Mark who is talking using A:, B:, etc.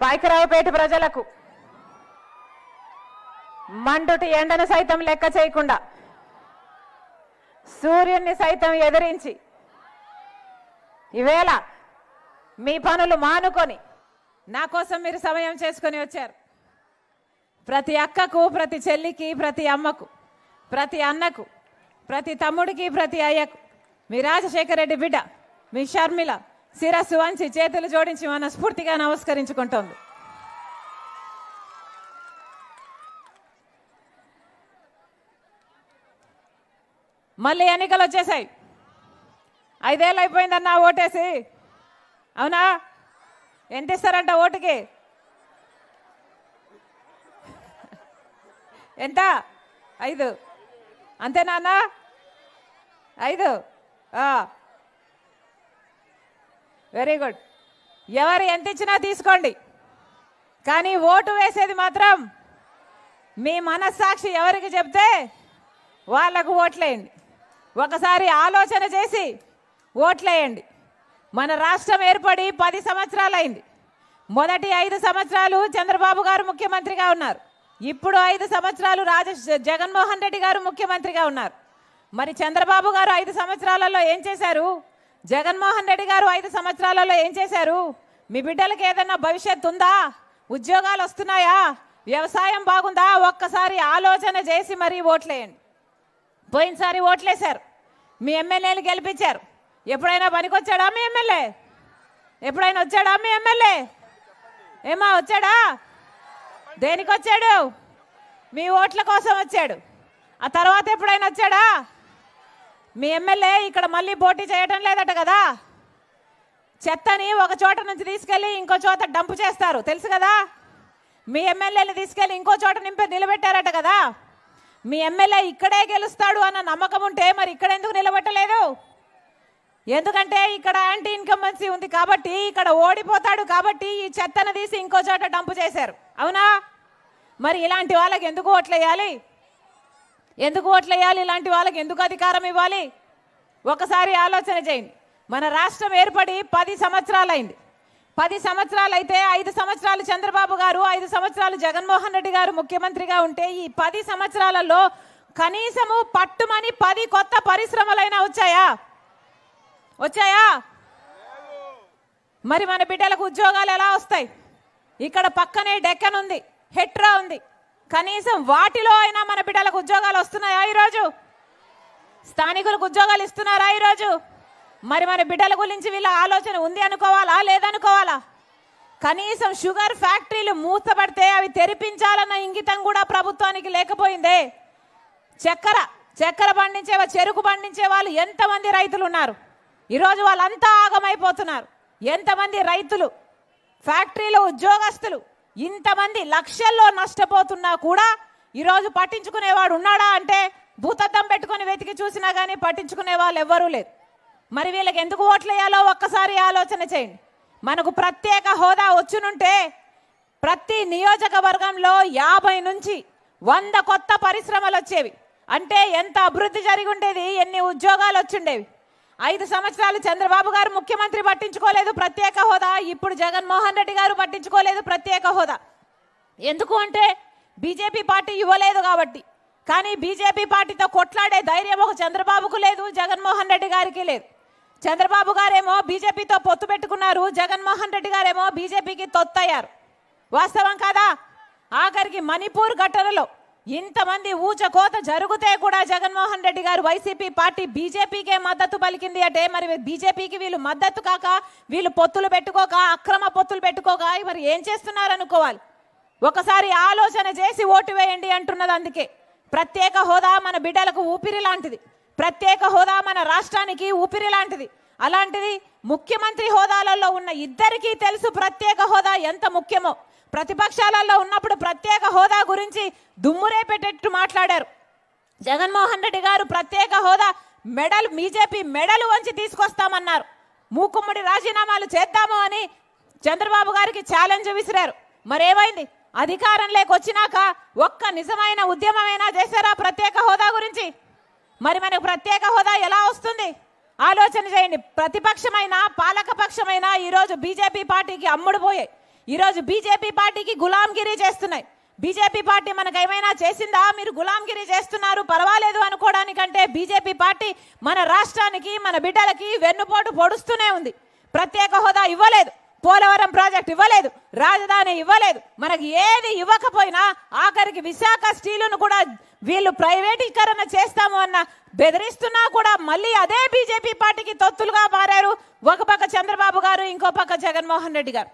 A: పాయకరావుపేట ప్రజలకు మండుటి ఎండను సైతం లెక్క చేయకుండా సూర్యుని సైతం ఎదిరించి ఈవేళ మీ పనులు మానుకొని నా కోసం మీరు సమయం చేసుకొని వచ్చారు. ప్రతి అక్కకు ప్రతి చెల్లికి ప్రతి అమ్మకు ప్రతి అన్నకు ప్రతి తమ్ముడికి ప్రతి అయ్యకు. మీ రాజశేఖర రెడ్డి బిడ్డ మీ షర్మిల శిరస్సు వంచి చేతులు జోడించి మనస్ఫూర్తిగా నమస్కరించుకుంటోంది. మళ్ళీ ఎన్నికలు వచ్చేసాయి. ఐదేళ్ళు అయిపోయిందన్నా ఓటేసి. అవునా? ఎంత ఇస్తారంట ఓటుకి? ఎంత? ఐదు. అంతేనా అన్న? ఐదు. Very good. ఎవరు ఎంత ఇచ్చినా తీసుకోండి. కానీ ఓటు వేసేది మాత్రం మీ మనస్సాక్షి ఎవరికి చెప్తే వాళ్ళకు ఓట్లేయండి. ఒకసారి ఆలోచన చేసి ఓట్లేయండి. మన రాష్ట్రం ఏర్పడి పది సంవత్సరాలైంది. మొదటి ఐదు సంవత్సరాలు చంద్రబాబు గారు ముఖ్యమంత్రిగా ఉన్నారు. ఇప్పుడు ఐదు సంవత్సరాలు రాజ జగన్మోహన్ రెడ్డి గారు ముఖ్యమంత్రిగా ఉన్నారు. మరి చంద్రబాబు గారు ఐదు సంవత్సరాలలో ఏం చేశారు? జగన్మోహన్ రెడ్డి గారు ఐదు సంవత్సరాలలో ఏం చేశారు? మీ బిడ్డలకు ఏదన్నా భవిష్యత్తు ఉందా? ఉద్యోగాలు వస్తున్నాయా? వ్యవసాయం బాగుందా? ఒక్కసారి ఆలోచన చేసి మరీ ఓట్లేయండి. పోయినసారి ఓట్లేశారు. మీ ఎమ్మెల్యేలు గెలిపించారు. ఎప్పుడైనా పనికొచ్చాడా మీ ఎమ్మెల్యే? ఎప్పుడైనా వచ్చాడా మీ ఎమ్మెల్యే? ఏమా వచ్చాడా? దేనికి వచ్చాడు మీ ఓట్ల కోసం వచ్చాడు. ఆ తర్వాత ఎప్పుడైనా వచ్చాడా? మీ ఎమ్మెల్యే ఇక్కడ మళ్ళీ పోటీ చేయటం లేదట కదా? చెత్తని ఒక చోట నుంచి తీసుకెళ్ళి ఇంకో చోట డంపు చేస్తారు. తెలుసు కదా? మీ ఎమ్మెల్యేని తీసుకెళ్ళి ఇంకో చోట నింపి నిలబెట్టారట కదా? మీ ఎమ్మెల్యే ఇక్కడే గెలుస్తాడు అన్న నమ్మకం ఉంటే మరి ఇక్కడ ఎందుకు నిలబెట్టలేదు? ఎందుకంటే ఇక్కడ యాంటీ ఇన్కంబెన్సీ ఉంది కాబట్టి ఇక్కడ ఓడిపోతాడు కాబట్టి ఈ చెత్తను తీసి ఇంకో చోట డంపు చేశారు. అవునా? మరి ఇలాంటి వాళ్ళకి ఎందుకు ఓట్లేయాలి ఎందుకు ఓట్లేయాలి ఇలాంటి వాళ్ళకి ఎందుకు అధికారం ఇవ్వాలి? ఒకసారి ఆలోచన చేయండి. మన రాష్ట్రం ఏర్పడి పది సంవత్సరాలైంది. పది సంవత్సరాలు అయితే ఐదు సంవత్సరాలు చంద్రబాబు గారు ఐదు సంవత్సరాలు జగన్మోహన్ రెడ్డి గారు ముఖ్యమంత్రిగా ఉంటే ఈ పది సంవత్సరాలలో కనీసము పట్టుమని పది కొత్త పరిశ్రమలైనా వచ్చాయా? వచ్చాయా? మరి మన బిడ్డలకు ఉద్యోగాలు ఎలా వస్తాయి? ఇక్కడ పక్కనే డెక్కన్ ఉంది హెట్రా ఉంది. కనీసం వాటిలో అయినా మన బిడ్డలకు ఉద్యోగాలు వస్తున్నాయా ఈరోజు? స్థానికులకు ఉద్యోగాలు ఇస్తున్నారా ఈరోజు? మరి మన బిడ్డల గురించి వీళ్ళ ఆలోచన ఉంది అనుకోవాలా లేదనుకోవాలా? కనీసం షుగర్ ఫ్యాక్టరీలు మూతపడితే అవి తెరిపించాలన్న ఇంగితం కూడా ప్రభుత్వానికి లేకపోయిందే. చక్కెర చక్కెర పండించే చెరుకు పండించే వాళ్ళు ఎంతమంది రైతులు ఉన్నారు ఈరోజు వాళ్ళంతా ఆగమైపోతున్నారు. ఎంతమంది రైతులు? ఫ్యాక్టరీలో ఉద్యోగస్తులు ఇంతమంది లక్షల్లో నష్టపోతున్నా కూడా ఈరోజు పట్టించుకునేవాడు ఉన్నాడా అంటే భూతద్దం పెట్టుకొని వెతికి చూసినా కానీ పట్టించుకునే వాళ్ళు ఎవ్వరూ లేరు. మరి వీళ్ళకి ఎందుకు ఓట్లేయాలో ఒక్కసారి ఆలోచన చేయండి. మనకు ప్రత్యేక హోదా వచ్చునుంటే ప్రతి నియోజకవర్గంలో యాభై నుంచి వంద కొత్త పరిశ్రమలు వచ్చేవి. అంటే ఎంత అభివృద్ధి జరిగి ఉండేది ఎన్ని ఉద్యోగాలు వచ్చిండేవి. ఐదు సంవత్సరాలు చంద్రబాబు గారు ముఖ్యమంత్రి పట్టించుకోలేదు ప్రత్యేక హోదా. ఇప్పుడు జగన్మోహన్ రెడ్డి గారు పట్టించుకోలేదు ప్రత్యేక హోదా. ఎందుకు అంటే బీజేపీ పార్టీ ఇవ్వలేదు కాబట్టి. కానీ బీజేపీ పార్టీతో కొట్లాడే ధైర్యం ఒక చంద్రబాబుకు లేదు జగన్మోహన్ రెడ్డి గారికి లేదు. చంద్రబాబు గారేమో బీజేపీతో పొత్తు పెట్టుకున్నారు జగన్మోహన్ రెడ్డి గారేమో బీజేపీకి తొత్తయ్యారు. వాస్తవం కాదా? ఆఖరికి మణిపూర్ ఘటనలో ఇంతమంది ఊచకోత జరిగితే కూడా జగన్మోహన్ రెడ్డి గారు వైసీపీ పార్టీ బీజేపీకే మద్దతు పలికింది అంటే మరి బీజేపీకి వీళ్ళు మద్దతు కాక వీళ్ళు పొత్తులు పెట్టుకోక అక్రమ పొత్తులు పెట్టుకోక మరి ఏం చేస్తున్నారు అనుకోవాలి. ఒకసారి ఆలోచన చేసి ఓటు వేయండి అంటున్నది అందుకే. ప్రత్యేక హోదా మన బిడ్డలకు ఊపిరి లాంటిది. ప్రత్యేక హోదా మన రాష్ట్రానికి ఊపిరి లాంటిది. అలాంటిది ముఖ్యమంత్రి హోదాలలో ఉన్న ఇద్దరికీ తెలుసు ప్రత్యేక హోదా ఎంత ముఖ్యమో. ప్రతిపక్షాలలో ఉన్నప్పుడు ప్రత్యేక హోదా గురించి దుమ్మురేపెట్టేట్టు మాట్లాడారు. జగన్మోహన్ రెడ్డి గారు ప్రత్యేక హోదా మెడల్ బీజేపీ మెడలు వంచి తీసుకొస్తామన్నారు. మూకుమ్మడి రాజీనామాలు చేద్దాము అని చంద్రబాబు గారికి ఛాలెంజ్ విసిరారు. మరేమైంది? అధికారం లేకొచ్చినాక ఒక్క నిజమైన ఉద్యమమైనా చేశారా ప్రత్యేక హోదా గురించి? మరి మనకు ప్రత్యేక హోదా ఎలా వస్తుంది? ఆలోచన చేయండి. ప్రతిపక్షమైన పాలక పక్షమైన ఈరోజు బీజేపీ పార్టీకి అమ్ముడుపోయాయి ఈరోజు బీజేపీ పార్టీకి గులాంగిరి చేస్తున్నాయి. బీజేపీ పార్టీ మనకు ఏమైనా చేసిందా? మీరు గులాంగిరి చేస్తున్నారు పర్వాలేదు అనుకోవడానికంటే బీజేపీ పార్టీ మన రాష్ట్రానికి మన బిడ్డలకి వెన్నుపోటు పొడుస్తూనే ఉంది. ప్రత్యేక హోదా ఇవ్వలేదు పోలవరం ప్రాజెక్ట్ ఇవ్వలేదు రాజధాని ఇవ్వలేదు. మనకి ఏది ఇవ్వకపోయినా ఆఖరికి విశాఖ స్టీలును కూడా వీళ్ళు ప్రైవేటీకరణ చేస్తాము అన్న బెదిరిస్తున్నా కూడా మళ్ళీ అదే బీజేపీ పార్టీకి తొత్తులుగా మారారు. ఒక పక్క చంద్రబాబు గారు ఇంకో పక్క జగన్మోహన్ రెడ్డి గారు.